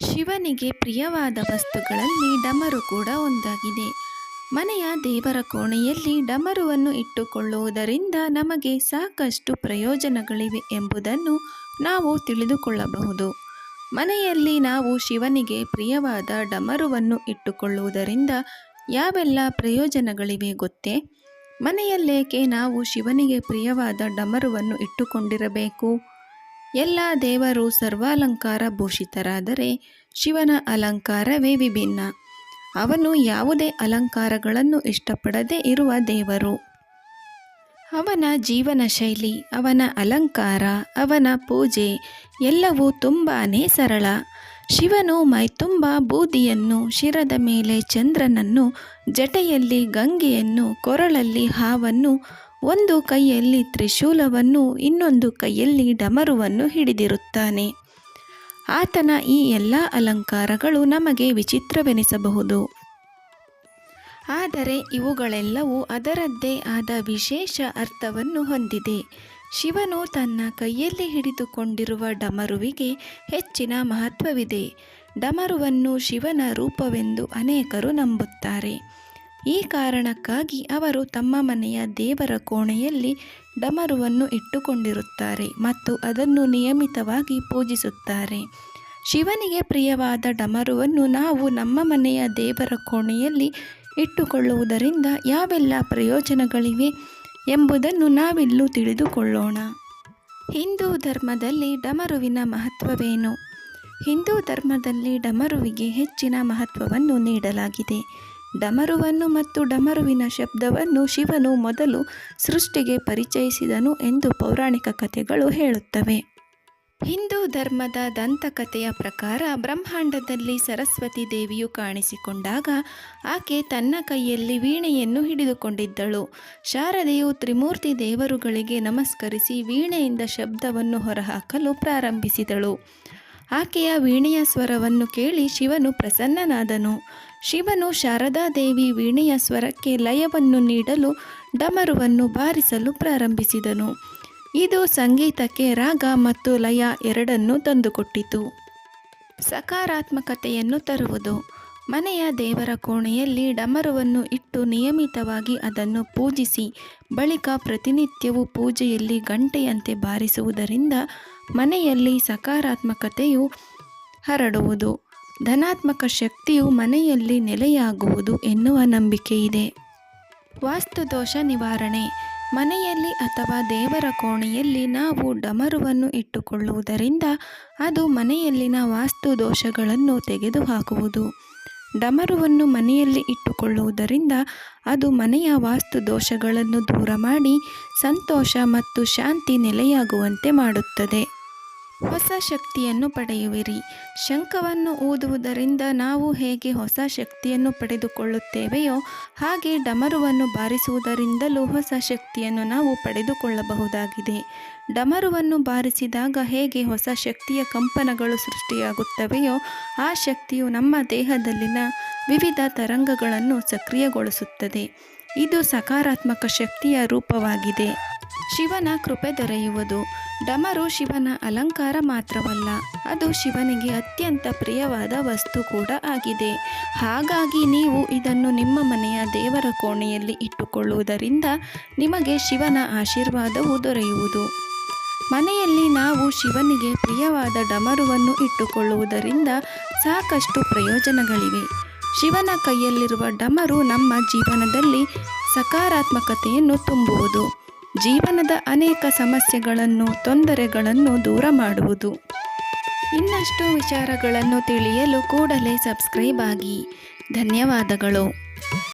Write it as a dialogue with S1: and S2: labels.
S1: ಶಿವನಿಗೆ ಪ್ರಿಯವಾದ ವಸ್ತುಗಳಲ್ಲಿ ಡಮರು ಕೂಡ ಒಂದಾಗಿದೆ. ಮನೆಯ ದೇವರ ಕೋಣೆಯಲ್ಲಿ ಡಮರುವನ್ನು ಇಟ್ಟುಕೊಳ್ಳುವುದರಿಂದ ನಮಗೆ ಸಾಕಷ್ಟು ಪ್ರಯೋಜನಗಳಿವೆ ಎಂಬುದನ್ನು ನಾವು ತಿಳಿದುಕೊಳ್ಳಬಹುದು. ಮನೆಯಲ್ಲಿ ನಾವು ಶಿವನಿಗೆ ಪ್ರಿಯವಾದ ಡಮರುವನ್ನು ಇಟ್ಟುಕೊಳ್ಳುವುದರಿಂದ ಯಾವೆಲ್ಲ ಪ್ರಯೋಜನಗಳಿವೆ ಗೊತ್ತೇ? ಮನೆಯಲ್ಲೇಕೆ ನಾವು ಶಿವನಿಗೆ ಪ್ರಿಯವಾದ ಡಮರುವನ್ನು ಇಟ್ಟುಕೊಂಡಿರಬೇಕು? ಎಲ್ಲ ದೇವರು ಸರ್ವಾಲಂಕಾರ ಭೂಷಿತರಾದರೆ ಶಿವನ ಅಲಂಕಾರವೇ ವಿಭಿನ್ನ. ಅವನು ಯಾವುದೇ ಅಲಂಕಾರಗಳನ್ನು ಇಷ್ಟಪಡದೇ ಇರುವ ದೇವರು. ಅವನ ಜೀವನ ಶೈಲಿ, ಅವನ ಅಲಂಕಾರ, ಅವನ ಪೂಜೆ ಎಲ್ಲವೂ ತುಂಬಾ ಸರಳ. ಶಿವನು ಮೈತುಂಬ ಬೂದಿಯನ್ನು, ಶಿರದ ಮೇಲೆ ಚಂದ್ರನನ್ನು, ಜಟೆಯಲ್ಲಿ ಗಂಗೆಯನ್ನು, ಕೊರಳಲ್ಲಿ ಹಾವನ್ನು ಒಂದು ಕೈಯಲ್ಲಿ ತ್ರಿಶೂಲವನ್ನು, ಇನ್ನೊಂದು ಕೈಯಲ್ಲಿ ಡಮರುವನ್ನು ಹಿಡಿದಿರುತ್ತಾನೆ. ಆತನ ಈ ಎಲ್ಲ ಅಲಂಕಾರಗಳು ನಮಗೆ ವಿಚಿತ್ರವೆನಿಸಬಹುದು. ಆದರೆ ಇವುಗಳೆಲ್ಲವೂ ಅದರದ್ದೇ ಆದ ವಿಶೇಷ ಅರ್ಥವನ್ನು ಹೊಂದಿದೆ. ಶಿವನು ತನ್ನ ಕೈಯಲ್ಲಿ ಹಿಡಿದುಕೊಂಡಿರುವ ಡಮರುವಿಗೆ ಹೆಚ್ಚಿನ ಮಹತ್ವವಿದೆ. ಡಮರುವನ್ನು ಶಿವನ ರೂಪವೆಂದು ಅನೇಕರು ನಂಬುತ್ತಾರೆ. ಈ ಕಾರಣಕ್ಕಾಗಿ ಅವರು ತಮ್ಮ ಮನೆಯ ದೇವರ ಕೋಣೆಯಲ್ಲಿ ಡಮರುವನ್ನು ಇಟ್ಟುಕೊಂಡಿರುತ್ತಾರೆ ಮತ್ತು ಅದನ್ನು ನಿಯಮಿತವಾಗಿ ಪೂಜಿಸುತ್ತಾರೆ. ಶಿವನಿಗೆ ಪ್ರಿಯವಾದ ಡಮರುವನ್ನು ನಾವು ನಮ್ಮ ಮನೆಯ ದೇವರ ಕೋಣೆಯಲ್ಲಿ ಇಟ್ಟುಕೊಳ್ಳುವುದರಿಂದ ಯಾವೆಲ್ಲ ಪ್ರಯೋಜನಗಳಿವೆ ಎಂಬುದನ್ನು ನಾವಿಲ್ಲೂ ತಿಳಿದುಕೊಳ್ಳೋಣ. ಹಿಂದೂ ಧರ್ಮದಲ್ಲಿ ಡಮರುವಿನ ಮಹತ್ವವೇನು? ಹಿಂದೂ ಧರ್ಮದಲ್ಲಿ ಡಮರುವಿಗೆ ಹೆಚ್ಚಿನ ಮಹತ್ವವನ್ನು ನೀಡಲಾಗಿದೆ. ಡಮರುವನ್ನು ಮತ್ತು ಡಮರುವಿನ ಶಬ್ದವನ್ನು ಶಿವನು ಮೊದಲು ಸೃಷ್ಟಿಗೆ ಪರಿಚಯಿಸಿದನು ಎಂದು ಪೌರಾಣಿಕ ಕಥೆಗಳು ಹೇಳುತ್ತವೆ. ಹಿಂದೂ ಧರ್ಮದ ದಂತಕಥೆಯ ಪ್ರಕಾರ ಬ್ರಹ್ಮಾಂಡದಲ್ಲಿ ಸರಸ್ವತಿ ದೇವಿಯು ಕಾಣಿಸಿಕೊಂಡಾಗ ಆಕೆ ತನ್ನ ಕೈಯಲ್ಲಿ ವೀಣೆಯನ್ನು ಹಿಡಿದುಕೊಂಡಿದ್ದಳು. ಶಾರದೆಯು ತ್ರಿಮೂರ್ತಿ ದೇವರುಗಳಿಗೆ ನಮಸ್ಕರಿಸಿ ವೀಣೆಯಿಂದ ಶಬ್ದವನ್ನು ಹೊರಹಾಕಲು ಪ್ರಾರಂಭಿಸಿದಳು. ಆಕೆಯ ವೀಣೆಯ ಸ್ವರವನ್ನು ಕೇಳಿ ಶಿವನು ಪ್ರಸನ್ನನಾದನು. ಶಿವನು ಶಾರದಾದೇವಿ ವೀಣೆಯ ಸ್ವರಕ್ಕೆ ಲಯವನ್ನು ನೀಡಲು ಡಮರುವನ್ನು ಬಾರಿಸಲು ಪ್ರಾರಂಭಿಸಿದನು. ಇದು ಸಂಗೀತಕ್ಕೆ ರಾಗ ಮತ್ತು ಲಯ ಎರಡನ್ನೂ ತಂದುಕೊಟ್ಟಿತು. ಸಕಾರಾತ್ಮಕತೆಯನ್ನು ತರುವುದು. ಮನೆಯ ದೇವರ ಕೋಣೆಯಲ್ಲಿ ಡಮರುವನ್ನು ಇಟ್ಟು ನಿಯಮಿತವಾಗಿ ಅದನ್ನು ಪೂಜಿಸಿ, ಬಳಿಕ ಪ್ರತಿನಿತ್ಯವೂ ಪೂಜೆಯಲ್ಲಿ ಗಂಟೆಯಂತೆ ಬಾರಿಸುವುದರಿಂದ ಮನೆಯಲ್ಲಿ ಸಕಾರಾತ್ಮಕತೆಯು ಹರಡುವುದು, ಧನಾತ್ಮಕ ಶಕ್ತಿಯು ಮನೆಯಲ್ಲಿ ನೆಲೆಯಾಗುವುದು ಎನ್ನುವ ನಂಬಿಕೆಯಿದೆ. ವಾಸ್ತುದೋಷ ನಿವಾರಣೆ. ಮನೆಯಲ್ಲಿ ಅಥವಾ ದೇವರ ಕೋಣೆಯಲ್ಲಿ ನಾವು ಡಮರುವನ್ನು ಇಟ್ಟುಕೊಳ್ಳುವುದರಿಂದ ಅದು ಮನೆಯಲ್ಲಿನ ವಾಸ್ತು ದೋಷಗಳನ್ನು ತೆಗೆದುಹಾಕುವುದು. ಡಮರುವನ್ನು ಮನೆಯಲ್ಲಿ ಇಟ್ಟುಕೊಳ್ಳುವುದರಿಂದ ಅದು ಮನೆಯ ವಾಸ್ತು ದೋಷಗಳನ್ನು ದೂರ ಮಾಡಿ ಸಂತೋಷ ಮತ್ತು ಶಾಂತಿ ನೆಲೆಯಾಗುವಂತೆ ಮಾಡುತ್ತದೆ. ಹೊಸ ಶಕ್ತಿಯನ್ನು ಪಡೆಯುವಿರಿ. ಶಂಖವನ್ನು ಊದುವುದರಿಂದ ನಾವು ಹೇಗೆ ಹೊಸ ಶಕ್ತಿಯನ್ನು ಪಡೆದುಕೊಳ್ಳುತ್ತೇವೆಯೋ ಹಾಗೆ ಡಮರುವನ್ನು ಬಾರಿಸುವುದರಿಂದಲೂ ಹೊಸ ಶಕ್ತಿಯನ್ನು ನಾವು ಪಡೆದುಕೊಳ್ಳಬಹುದಾಗಿದೆ. ಡಮರುವನ್ನು ಬಾರಿಸಿದಾಗ ಹೇಗೆ ಹೊಸ ಶಕ್ತಿಯ ಕಂಪನಗಳು ಸೃಷ್ಟಿಯಾಗುತ್ತವೆಯೋ ಆ ಶಕ್ತಿಯು ನಮ್ಮ ದೇಹದಲ್ಲಿನ ವಿವಿಧ ತರಂಗಗಳನ್ನು ಸಕ್ರಿಯಗೊಳಿಸುತ್ತದೆ. ಇದು ಸಕಾರಾತ್ಮಕ ಶಕ್ತಿಯ ರೂಪವಾಗಿದೆ. ಶಿವನ ಕೃಪೆ ದೊರೆಯುವುದು. ಡಮರು ಶಿವನ ಅಲಂಕಾರ ಮಾತ್ರವಲ್ಲ, ಅದು ಶಿವನಿಗೆ ಅತ್ಯಂತ ಪ್ರಿಯವಾದ ವಸ್ತು ಕೂಡ ಆಗಿದೆ. ಹಾಗಾಗಿ ನೀವು ಇದನ್ನು ನಿಮ್ಮ ಮನೆಯ ದೇವರ ಕೋಣೆಯಲ್ಲಿ ಇಟ್ಟುಕೊಳ್ಳುವುದರಿಂದ ನಿಮಗೆ ಶಿವನ ಆಶೀರ್ವಾದವು ದೊರೆಯುವುದು. ಮನೆಯಲ್ಲಿ ನಾವು ಶಿವನಿಗೆ ಪ್ರಿಯವಾದ ಡಮರುವನ್ನು ಇಟ್ಟುಕೊಳ್ಳುವುದರಿಂದ ಸಾಕಷ್ಟು ಪ್ರಯೋಜನಗಳಿವೆ. ಶಿವನ ಕೈಯಲ್ಲಿರುವ ಡಮರು ನಮ್ಮ ಜೀವನದಲ್ಲಿ ಸಕಾರಾತ್ಮಕತೆಯನ್ನು ತುಂಬುವುದು. ಜೀವನದ ಅನೇಕ ಸಮಸ್ಯೆಗಳನ್ನು ತೊಂದರೆಗಳನ್ನು ದೂರ ಮಾಡುವುದು. ಇನ್ನಷ್ಟು ವಿಚಾರಗಳನ್ನು ತಿಳಿಯಲು ಕೂಡಲೇ ಸಬ್ಸ್ಕ್ರೈಬ್ ಆಗಿ. ಧನ್ಯವಾದಗಳು.